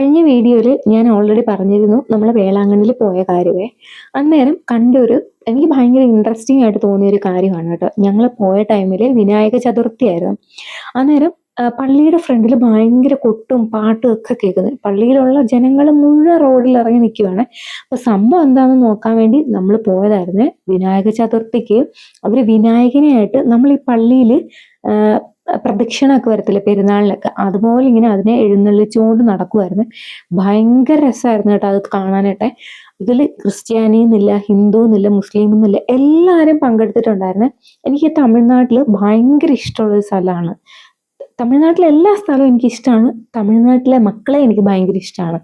കഴിഞ്ഞ വീഡിയോയിൽ ഞാൻ ഓൾറെഡി പറഞ്ഞിരുന്നു നമ്മൾ വേളാങ്കണ്ണിൽ പോയ കാര്യമേ. അന്നേരം കണ്ടൊരു എനിക്ക് ഭയങ്കര ഇൻട്രസ്റ്റിംഗ് ആയിട്ട് തോന്നിയ ഒരു കാര്യമാണ് കേട്ടോ. ഞങ്ങൾ പോയ ടൈമിൽ വിനായക ചതുർത്ഥി ആയിരുന്നു. അന്നേരം പള്ളിയുടെ ഫ്രണ്ടിൽ ഭയങ്കര കൊട്ടും പാട്ടും ഒക്കെ കേൾക്കുന്നത് പള്ളിയിലുള്ള ജനങ്ങൾ മുഴുവൻ റോഡിൽ ഇറങ്ങി നിൽക്കുകയാണ് അപ്പൊ സംഭവം എന്താണെന്ന് നോക്കാൻ വേണ്ടി നമ്മൾ പോയതായിരുന്നു വിനായക ചതുർത്ഥിക്ക്. അവർ വിനായകനെ ആയിട്ട് നമ്മൾ ഈ പള്ളിയിൽ പ്രദക്ഷിണമൊക്കെ വരത്തില്ല പെരുന്നാളിനൊക്കെ അതുപോലെ ഇങ്ങനെ അതിനെ എഴുന്നള്ളിച്ചുകൊണ്ട് നടക്കുമായിരുന്നു ഭയങ്കര രസമായിരുന്നു കേട്ടോ അത് കാണാനായിട്ട്. ഇതിൽ ക്രിസ്ത്യാനി എന്നില്ല ഹിന്ദു എന്നില്ല മുസ്ലിം എന്നില്ല എല്ലാവരും പങ്കെടുത്തിട്ടുണ്ടായിരുന്നു. എനിക്ക് തമിഴ്നാട്ടിൽ ഭയങ്കര ഇഷ്ടമുള്ളൊരു സ്ഥലമാണ്. തമിഴ്നാട്ടിലെ എല്ലാ സ്ഥലവും എനിക്ക് ഇഷ്ടമാണ്. തമിഴ്നാട്ടിലെ മക്കളെ എനിക്ക് ഭയങ്കര ഇഷ്ടമാണ്.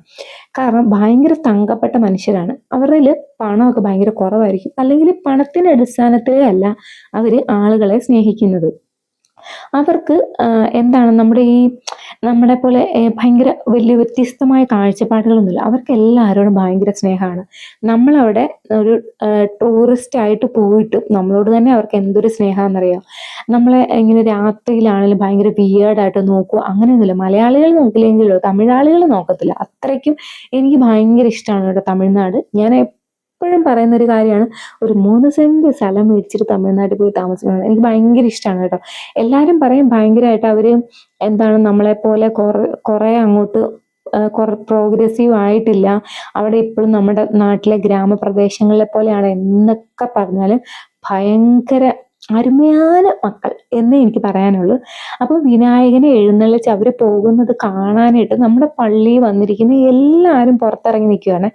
കാരണം ഭയങ്കര തങ്കപ്പെട്ട മനുഷ്യരാണ്. അവരിൽ പണമൊക്കെ ഭയങ്കര കുറവായിരിക്കും. അല്ലെങ്കിൽ പണത്തിന്റെ അടിസ്ഥാനത്തിലേ അല്ല അവർ ആളുകളെ സ്നേഹിക്കുന്നത്. അവർക്ക് എന്താണ് നമ്മുടെ ഈ നമ്മളെ പോലെ ഭയങ്കര വലിയ വ്യത്യസ്തമായ കാഴ്ചപ്പാടുകളൊന്നുമില്ല. അവർക്ക് എല്ലാവരോടും ഭയങ്കര സ്നേഹമാണ്. നമ്മളവിടെ ഒരു ടൂറിസ്റ്റ് ആയിട്ട് പോയിട്ടും നമ്മളോട് തന്നെ അവർക്ക് എന്തൊരു സ്നേഹമാണെന്നറിയാം? നമ്മളെ ഇങ്ങനെ രാത്രിയിലാണെങ്കിലും ഭയങ്കര വിയേർഡായിട്ട് നോക്കുക അങ്ങനെയൊന്നുമില്ല. മലയാളികൾ നോക്കില്ലെങ്കിലോ? തമിഴാളികൾ നോക്കത്തില്ല. അത്രയ്ക്കും എനിക്ക് ഭയങ്കര ഇഷ്ടമാണ് കേട്ടോ തമിഴ്നാട്. ഞാൻ എപ്പോഴും പറയുന്ന ഒരു കാര്യമാണ്. ഒരു മൂന്ന് സെന്റ് സ്ഥലം മേടിച്ചിട്ട് തമിഴ്നാട്ടിൽ പോയി താമസിക്കണം എനിക്ക് ഭയങ്കര ഇഷ്ടമാണ് കേട്ടോ. എല്ലാവരും പറയും ഭയങ്കരമായിട്ട് അവർ എന്താണ് നമ്മളെ പോലെ കുറെ കുറെ അങ്ങോട്ട് കുറ പ്രോഗ്രസീവ് ആയിട്ടില്ല. അവിടെ ഇപ്പോഴും നമ്മുടെ നാട്ടിലെ ഗ്രാമപ്രദേശങ്ങളിലെ പോലെയാണ് എന്നൊക്കെ പറഞ്ഞാലും ഭയങ്കര അരുമയാന മക്കൾ. എന്നേ എനിക്ക് പറയാനുള്ളൂ. അപ്പോൾ വിനായകനെ എഴുന്നള്ളിച്ച് അവർ പോകുന്നത് കാണാനായിട്ട് നമ്മുടെ പള്ളിയിൽ വന്നിരിക്കുന്ന എല്ലാവരും പുറത്തിറങ്ങി നിൽക്കുകയാണ്.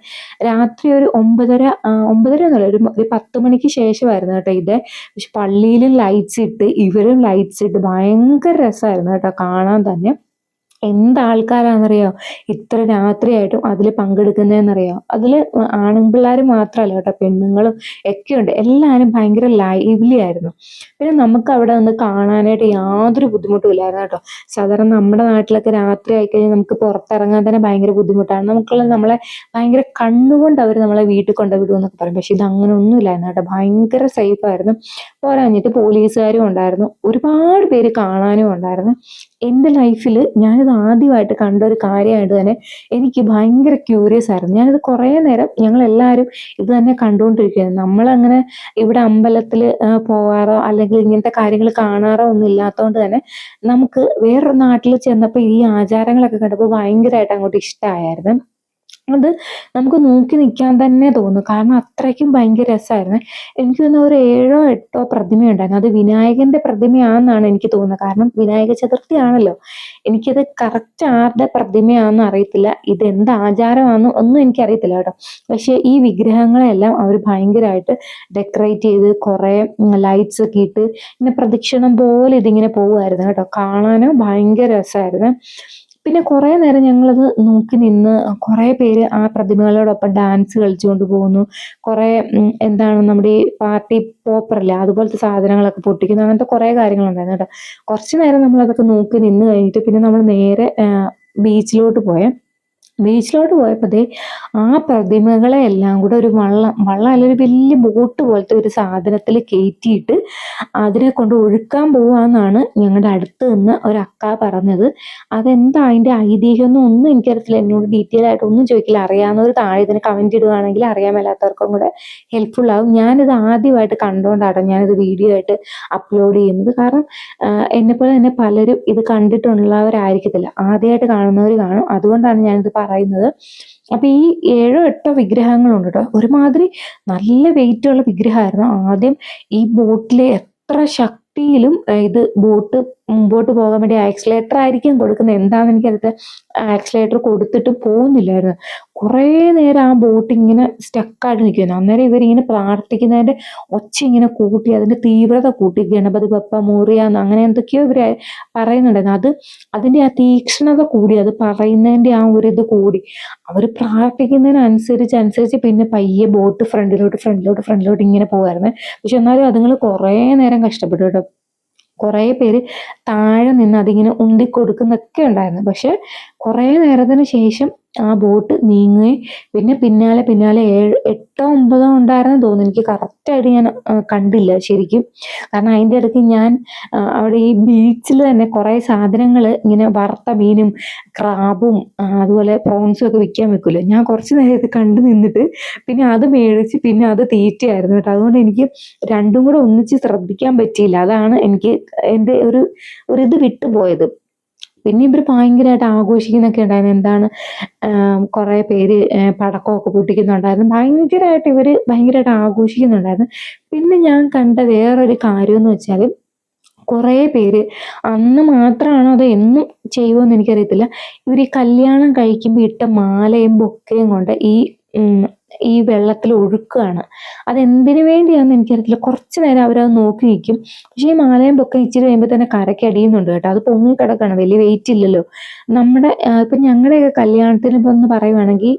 രാത്രി ഒരു ഒമ്പതര ഒമ്പതര എന്നല്ല ഒരു ഒരു പത്ത് മണിക്ക് ശേഷമായിരുന്നു കേട്ടോ ഇത്. പക്ഷെ പള്ളിയിലും ലൈറ്റ്സ് ഇട്ട് ഇവരും ലൈറ്റ്സ് ഇട്ട് ഭയങ്കര രസമായിരുന്നു കേട്ടോ കാണാൻ തന്നെ. എന്ത് ആൾക്കാരാണെന്നറിയോ ഇത്ര രാത്രിയായിട്ടും അതിൽ പങ്കെടുക്കുന്നതെന്നറിയോ? അതിൽ ആണുപിള്ളേർ മാത്രമല്ല കേട്ടോ പെണ്ണുങ്ങളും ഒക്കെയുണ്ട്. എല്ലാവരും ഭയങ്കര ലൈവ്ലി ആയിരുന്നു. പിന്നെ നമുക്ക് അവിടെ നിന്ന് കാണാനായിട്ട് യാതൊരു ബുദ്ധിമുട്ടും ഇല്ലായിരുന്നു കേട്ടോ. സാധാരണ നമ്മുടെ നാട്ടിലൊക്കെ രാത്രി ആയിക്കഴിഞ്ഞാൽ നമുക്ക് പുറത്തിറങ്ങാൻ തന്നെ ഭയങ്കര ബുദ്ധിമുട്ടാണ്. നമുക്കുള്ള നമ്മളെ ഭയങ്കര കണ്ണുകൊണ്ട് അവർ നമ്മളെ വീട്ടിൽ കൊണ്ടുവിടും എന്നൊക്കെ പറയും. പക്ഷെ ഇത് അങ്ങനെ ഒന്നും ഇല്ലായിരുന്നു കേട്ടോ. ഭയങ്കര സേഫ് ആയിരുന്നു. പോരാഞ്ഞിട്ട് പോലീസുകാരും ഉണ്ടായിരുന്നു. ഒരുപാട് പേര് കാണാനും ഉണ്ടായിരുന്നു. എന്റെ ലൈഫിൽ ഞാനിത് ആദ്യമായിട്ട് കണ്ട ഒരു കാര്യമായിട്ട് തന്നെ എനിക്ക് ഭയങ്കര ക്യൂരിയസ് ആയിരുന്നു. ഞാനിത് കുറേ നേരം ഞങ്ങൾ എല്ലാവരും ഇത് തന്നെ കണ്ടുകൊണ്ടിരിക്കുകയാണ് നമ്മളങ്ങനെ ഇവിടെ അമ്പലത്തിൽ പോകാറോ അല്ലെങ്കിൽ ഇങ്ങനത്തെ കാര്യങ്ങൾ കാണാറോ ഒന്നും ഇല്ലാത്തതുകൊണ്ട് തന്നെ നമുക്ക് വേറൊരു നാട്ടിൽ ചെന്നപ്പോൾ ഈ ആചാരങ്ങളൊക്കെ കണ്ടപ്പോൾ ഭയങ്കരമായിട്ട് അങ്ങോട്ട് ഇഷ്ടമായിരുന്നു അത് നമുക്ക് നോക്കി നിൽക്കാൻ തന്നെ തോന്നും. കാരണം അത്രയ്ക്കും ഭയങ്കര രസമായിരുന്നു. എനിക്ക് തോന്നുന്നു ഒരു ഏഴോ എട്ടോ പ്രതിമ ഉണ്ടായിരുന്നു. അത് വിനായകന്റെ പ്രതിമയാണെന്നാണ് എനിക്ക് തോന്നുന്നത്. കാരണം വിനായക ചതുർത്ഥി ആണല്ലോ. എനിക്കത് കറക്റ്റ് ആരുടെ പ്രതിമയാണെന്ന് അറിയത്തില്ല. ഇത് എന്ത് ആചാരമാണെന്ന് ഒന്നും എനിക്കറിയത്തില്ല കേട്ടോ. പക്ഷെ ഈ വിഗ്രഹങ്ങളെല്ലാം അവർ ഭയങ്കരമായിട്ട് ഡെക്കറേറ്റ് ചെയ്ത് കുറേ ലൈറ്റ്സ് ഒക്കെ ഇട്ട് ഇങ്ങനെ പ്രദക്ഷിണം പോലെ ഇതിങ്ങനെ പോകുമായിരുന്നു കേട്ടോ. കാണാനും ഭയങ്കര രസമായിരുന്നു. പിന്നെ കുറേ നേരം ഞങ്ങളത് നോക്കി നിന്ന് കുറേ പേര് ആ പ്രതിമകളോടൊപ്പം ഡാൻസ് കളിച്ചുകൊണ്ട് പോകുന്നു. കുറേ എന്താണ് നമ്മുടെ ഈ പാർട്ടി പോപ്പറല്ലേ അതുപോലത്തെ സാധനങ്ങളൊക്കെ പൊട്ടിക്കുന്നു. അങ്ങനത്തെ കുറേ കാര്യങ്ങളുണ്ടായിരുന്നു കേട്ടോ. കുറച്ച് നേരം നമ്മൾ അതൊക്കെ നോക്കി നിന്ന് കഴിഞ്ഞിട്ട് പിന്നെ നമ്മൾ നേരെ ബീച്ചിലോട്ട് പോയേ. ബീച്ചിലോട്ട് പോയപ്പോൾ ആ പ്രതിമകളെ എല്ലാം കൂടെ ഒരു വള്ളം വള്ളം അല്ലെങ്കിൽ വലിയ ബോട്ട് പോലത്തെ ഒരു സാധനത്തിൽ കയറ്റിയിട്ട് അതിനെ കൊണ്ട് ഒഴുക്കാൻ പോവാന്നാണ് ഞങ്ങളുടെ അടുത്ത് നിന്ന് ഒരു അക്ക പറഞ്ഞത്. അതെന്താ അതിന്റെ ഐതിഹ്യം ഒന്നും എനിക്കറിയത്തില്ല. എന്നോട് ഡീറ്റെയിൽ ആയിട്ട് ഒന്നും ചോദിക്കില്ല. അറിയാവുന്നവർ താഴെ ഇതിനെ കമന്റ് ഇടുകയാണെങ്കിൽ അറിയാൻ മേലാത്തവർക്കും കൂടെ ഹെൽപ്ഫുൾ ആവും. ഞാനിത് ആദ്യമായിട്ട് കണ്ടുകൊണ്ടാണ് ഞാനിത് വീഡിയോ ആയിട്ട് അപ്ലോഡ് ചെയ്യുന്നത്. കാരണം എന്നെപ്പോലെ തന്നെ പലരും ഇത് കണ്ടിട്ടുള്ളവരായിരിക്കത്തില്ല. ആദ്യമായിട്ട് കാണുന്നവർ കാണും. അതുകൊണ്ടാണ് ഞാനിത് പറയുന്നത്. അപ്പൊ ഈ ഏഴോ എട്ടോ വിഗ്രഹങ്ങളുണ്ട് കേട്ടോ ഒരുമാതിരി നല്ല വെയിറ്റ് ഉള്ള വിഗ്രഹമായിരുന്നു. ആദ്യം ഈ ബോട്ടിലെ എത്ര ശക്തിയിലും ഇത് ബോട്ട് മുമ്പോട്ട് പോകാൻ വേണ്ടി ആക്സിലേറ്റർ ആയിരിക്കും കൊടുക്കുന്നത്. എന്താണെന്ന് എനിക്കറിയത്തെ ആക്സിലേറ്റർ കൊടുത്തിട്ട് പോകുന്നില്ലായിരുന്നു. കുറേ നേരം ആ ബോട്ട് ഇങ്ങനെ സ്റ്റക്കായിട്ട് നിൽക്കുന്നു. അന്നേരം ഇവരിങ്ങനെ പ്രാർത്ഥിക്കുന്നതിന്റെ ഒച്ച ഇങ്ങനെ കൂട്ടി അതിന്റെ തീവ്രത കൂട്ടി. ഗണപതി ബപ്പ മൂറിയാന്ന് അങ്ങനെ എന്തൊക്കെയോ ഇവർ പറയുന്നുണ്ടായിരുന്നു. അത് അതിന്റെ ആ തീക്ഷ്ണത കൂടി അത് പറയുന്നതിന്റെ ആ ഒരു ഇത് കൂടി. അവർ പ്രാർത്ഥിക്കുന്നതിനനുസരിച്ച് അനുസരിച്ച് പിന്നെ പയ്യെ ബോട്ട് ഫ്രണ്ടിലോട്ട് ഫ്രണ്ടിലോട്ട് ഫ്രണ്ടിലോട്ട് ഇങ്ങനെ പോകുമായിരുന്നു പക്ഷെ എന്നാലും അതുങ്ങൾ കുറേ നേരം കഷ്ടപ്പെട്ടു കേട്ടോ. കുറേ പേര് താഴെ നിന്ന് അതിങ്ങനെ ഉന്തി കൊടുക്കുന്നൊക്കെ ഉണ്ടായിരുന്നു. പക്ഷെ കുറേ നേരത്തിന് ശേഷം ആ ബോട്ട് നീങ്ങുകയും പിന്നെ പിന്നാലെ പിന്നാലെ ഏഴ് എട്ടോ ഒമ്പതോ ഉണ്ടായിരുന്നു തോന്നുന്നു. എനിക്ക് കറക്റ്റായിട്ട് ഞാൻ കണ്ടില്ല ശരിക്കും. കാരണം അതിന്റെ ഇടയ്ക്ക് ഞാൻ അവിടെ ഈ ബീച്ചിൽ തന്നെ കുറേ സാധനങ്ങൾ ഇങ്ങനെ വറുത്ത മീനും ക്രാബും അതുപോലെ പ്രോൺസും ഒക്കെ വിൽക്കാൻ വെക്കുമല്ലോ ഞാൻ കുറച്ച് നേരം ഇത് കണ്ടു നിന്നിട്ട് പിന്നെ അത് മേടിച്ച് പിന്നെ അത് തീറ്റയായിരുന്നു കേട്ടോ. അതുകൊണ്ട് എനിക്ക് രണ്ടും കൂടെ ഒന്നിച്ച് ശ്രദ്ധിക്കാൻ പറ്റിയില്ല. അതാണ് എനിക്ക് എന്റെ ഒരു ഒരു ഇത് വിട്ടുപോയത്. പിന്നെ ഇവർ ഭയങ്കരമായിട്ട് ആഘോഷിക്കുന്നൊക്കെ ഉണ്ടായിരുന്നു. എന്താണ് കുറേ പേര് പടക്കമൊക്കെ പൊട്ടിക്കുന്നുണ്ടായിരുന്നു. ഭയങ്കരമായിട്ട് ഇവർ ഭയങ്കരമായിട്ട് ആഘോഷിക്കുന്നുണ്ടായിരുന്നു. പിന്നെ ഞാൻ കണ്ട വേറൊരു കാര്യം എന്ന് വെച്ചാൽ കുറേ പേര് അന്ന് മാത്രമാണോ അത് എന്നും ചെയ്യുമെന്ന് എനിക്കറിയത്തില്ല. ഇവർ ഈ കല്യാണം കഴിക്കുമ്പോൾ ഇട്ട മാലയും ബൊക്കയും കൊണ്ട് ഈ ഈ വെള്ളത്തിൽ ഒഴുക്കുകയാണ് അതെന്തിനു വേണ്ടിയാണെന്ന് എനിക്കറിയത്തില്ല. കുറച്ച് നേരം അവരത് നോക്കി നിൽക്കും. പക്ഷേ ഈ മാലയും പൊക്കെ ഇച്ചിരി കഴിയുമ്പോൾ തന്നെ കരയ്ക്ക് അടിയുന്നുണ്ട് കേട്ടോ. അത് പൊങ്ങി കിടക്കുകയാണ് വലിയ വെയിറ്റ് ഇല്ലല്ലോ. നമ്മുടെ ഇപ്പം ഞങ്ങളുടെയൊക്കെ കല്യാണത്തിന് ഇപ്പം ഒന്ന് പറയുവാണെങ്കിൽ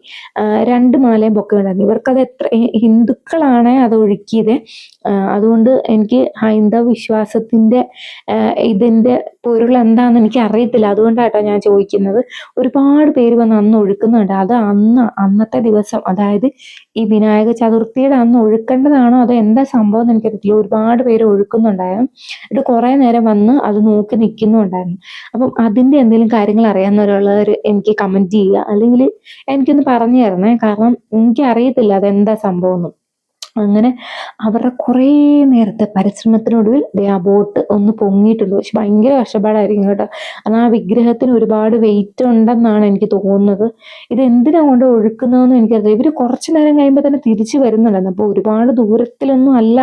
രണ്ട് മാലയും പൊക്കെ ഉണ്ടായിരുന്നു. ഇവർക്കത് എത്ര ഹിന്ദുക്കളാണ് അത് ഒഴുക്കിയത്. അതുകൊണ്ട് എനിക്ക് ഹൈന്ദവ വിശ്വാസത്തിന്റെ ഇതിന്റെ പൊരുൾ എന്താണെന്ന് എനിക്ക് അറിയത്തില്ല. അതുകൊണ്ടാട്ടോ ഞാൻ ചോദിക്കുന്നത്. ഒരുപാട് പേര് വന്ന് അന്ന് ഒഴുക്കുന്നുണ്ട്. അത് അന്ന് അന്നത്തെ ദിവസം അതായത് ഈ വിനായക ചതുർത്ഥിയുടെ അന്ന് ഒഴുക്കേണ്ടതാണോ? അതോ എന്താ സംഭവം എന്ന് എനിക്കറിയത്തില്ല. ഒരുപാട് പേര് ഒഴുക്കുന്നുണ്ടായിരുന്നു. എന്നിട്ട് കുറേ നേരം വന്ന് അത് നോക്കി നിൽക്കുന്നുണ്ടായിരുന്നു. അപ്പം അതിന്റെ എന്തെങ്കിലും കാര്യങ്ങൾ അറിയാവുന്നവരുള്ളവർ എനിക്ക് കമന്റ് ചെയ്യുക. അല്ലെങ്കിൽ എനിക്കൊന്ന് പറഞ്ഞു തരണേ. കാരണം എനിക്ക് അറിയത്തില്ല അതെന്താ സംഭവം എന്ന്. അങ്ങനെ അവരുടെ കുറേ നേരത്തെ പരിശ്രമത്തിനൊടുവിൽ ദേ ആ ബോട്ട് ഒന്ന് പൊങ്ങിയിട്ടുള്ളൂ പക്ഷെ ഭയങ്കര കഷ്ടപ്പാടായിരിക്കും കേട്ടോ. കാരണം ആ വിഗ്രഹത്തിന് ഒരുപാട് വെയിറ്റ് ഉണ്ടെന്നാണ് എനിക്ക് തോന്നുന്നത്. ഇത് എന്തിനാ കൊണ്ട് ഒഴുക്കുന്നതെന്ന് എനിക്കറിയാം ഇവർ കുറച്ച് നേരം കഴിയുമ്പോൾ തന്നെ തിരിച്ചു വരുന്നുണ്ടായിരുന്നു. അപ്പോൾ ഒരുപാട് ദൂരത്തിലൊന്നും അല്ല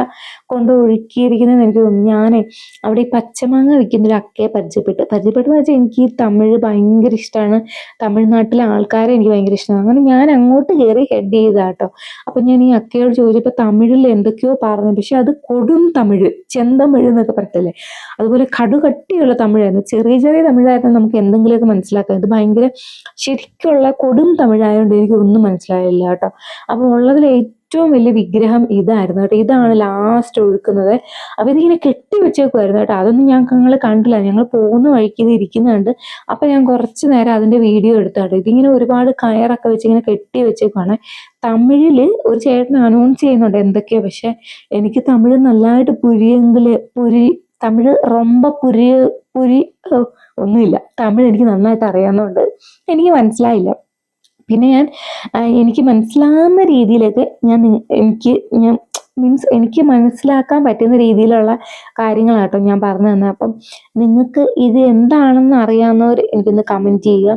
കൊണ്ട് ഒഴുക്കിയിരിക്കുന്നതെന്ന് എനിക്ക് തോന്നുന്നു. ഞാനേ അവിടെ ഈ പച്ചമാങ്ങ വിൽക്കുന്ന ഒരു അക്കയെ പരിചയപ്പെട്ടു. പരിചയപ്പെട്ടെന്ന് വെച്ചാൽ എനിക്ക് ഈ തമിഴ് ഭയങ്കര ഇഷ്ടമാണ് തമിഴ്നാട്ടിലെ ആൾക്കാരെ എനിക്ക് ഭയങ്കര ഇഷ്ടമാണ് അങ്ങനെ ഞാൻ അങ്ങോട്ട് കയറി ഹെഡ് ചെയ്താട്ടോ അപ്പം ഞാൻ ഈ അക്കയോട് ചോദിച്ചപ്പോൾ തമിഴിൽ എന്തൊക്കെയോ പറഞ്ഞു പക്ഷെ അത് കൊടും തമിഴ് ചെന്തമിഴ് എന്നൊക്കെ പറയത്തില്ലേ? അതുപോലെ കടുകട്ടിയുള്ള തമിഴായിരുന്നു. ചെറിയ ചെറിയ തമിഴായിരുന്നു നമുക്ക് എന്തെങ്കിലുമൊക്കെ മനസ്സിലാക്കാം ഇത് ഭയങ്കര ശരിക്കുള്ള കൊടും തമിഴായതുകൊണ്ട് എനിക്ക് ഒന്നും മനസ്സിലായില്ല കേട്ടോ. അപ്പോൾ ഉള്ളതിൽ ഏറ്റവും വലിയ വിഗ്രഹം ഇതായിരുന്നു കേട്ടോ. ഇതാണ് ലാസ്റ്റ് ഒഴുക്കുന്നത്. അപ്പോൾ ഇതിങ്ങനെ കെട്ടി കേട്ടോ. അതൊന്നും ഞങ്ങൾ കണ്ടില്ല. ഞങ്ങൾ പോകുന്ന വഴിക്ക് ഇത് ഇരിക്കുന്നുണ്ട്. അപ്പോൾ ഞാൻ കുറച്ച് നേരം അതിന്റെ വീഡിയോ എടുത്തു എടുത്താട്ടോ ഇതിങ്ങനെ ഒരുപാട് കയറൊക്കെ വെച്ച് ഇങ്ങനെ കെട്ടി വെച്ചേക്കുവാണ്. തമിഴിൽ ഒരു ചേട്ടൻ അനൗൺസ് ചെയ്യുന്നുണ്ട്. എന്തൊക്കെയാ? പക്ഷെ എനിക്ക് തമിഴ് നല്ലതായിട്ട് പുരിയെങ്കിൽ പുരി തമിഴ് റൊമ്പ പുരി പുരി ഒന്നുമില്ല. തമിഴ് എനിക്ക് നന്നായിട്ട് അറിയാവുന്നതുകൊണ്ട് എനിക്ക് മനസ്സിലായില്ല. പിന്നെ ഞാൻ എനിക്ക് മനസ്സിലാവുന്ന രീതിയിലൊക്കെ ഞാൻ എനിക്ക് ഞാൻ മീൻസ് എനിക്ക് മനസ്സിലാക്കാൻ പറ്റുന്ന രീതിയിലുള്ള കാര്യങ്ങളാട്ടോ ഞാൻ പറഞ്ഞു തന്നെ അപ്പം നിങ്ങൾക്ക് ഇത് എന്താണെന്ന് അറിയാവുന്നവർ എനിക്കൊന്ന് കമന്റ് ചെയ്യുക.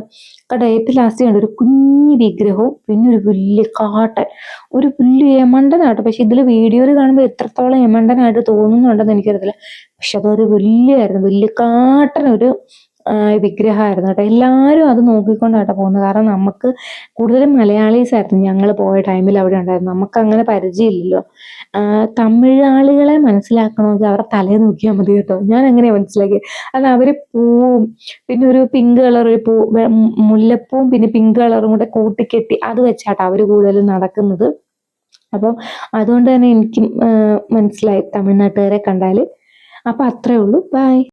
കേട്ടോ ഏറ്റവും ലാസ്റ്റ് കണ്ട ഒരു കുഞ്ഞു വിഗ്രഹവും പിന്നെ ഒരു വലിയ കാട്ടൻ. ഒരു വലിയ യമണ്ടനാട്ടോ പക്ഷെ ഇതിൽ വീഡിയോയിൽ കാണുമ്പോൾ എത്രത്തോളം യമണ്ടനായിട്ട് തോന്നുന്നുണ്ടെന്ന് എനിക്കറിയത്തില്ല. പക്ഷെ അതൊരു വലിയ ആയിരുന്നു വലിയ ഒരു വിഗ്രഹമായിരുന്നു കേട്ടോ. എല്ലാവരും അത് നോക്കിക്കൊണ്ടാട്ടോ പോകുന്നത്. കാരണം നമുക്ക് കൂടുതലും മലയാളീസ് ആയിരുന്നു ഞങ്ങൾ പോയ ടൈമിൽ അവിടെ ഉണ്ടായിരുന്നു നമുക്ക് അങ്ങനെ പരിചയമില്ലല്ലോ തമിഴാളികളെ മനസ്സിലാക്കണമെങ്കിൽ അവരുടെ തലേ നോക്കിയാൽ മതി കേട്ടോ. ഞാൻ അങ്ങനെ മനസ്സിലാക്കി അത് അവർ പൂവും പിന്നെ ഒരു പിങ്ക് കളർ ഒരു പൂ മുല്ലപ്പൂവും പിന്നെ പിങ്ക് കളറും കൂടെ കൂട്ടിക്കെട്ടി അത് വെച്ചാട്ടോ അവർ കൂടുതലും നടക്കുന്നത്. അപ്പം അതുകൊണ്ട് തന്നെ എനിക്ക് മനസ്സിലായി തമിഴ്നാട്ടുകാരെ കണ്ടാൽ അപ്പം അത്രേ ഉള്ളൂ. ബൈ.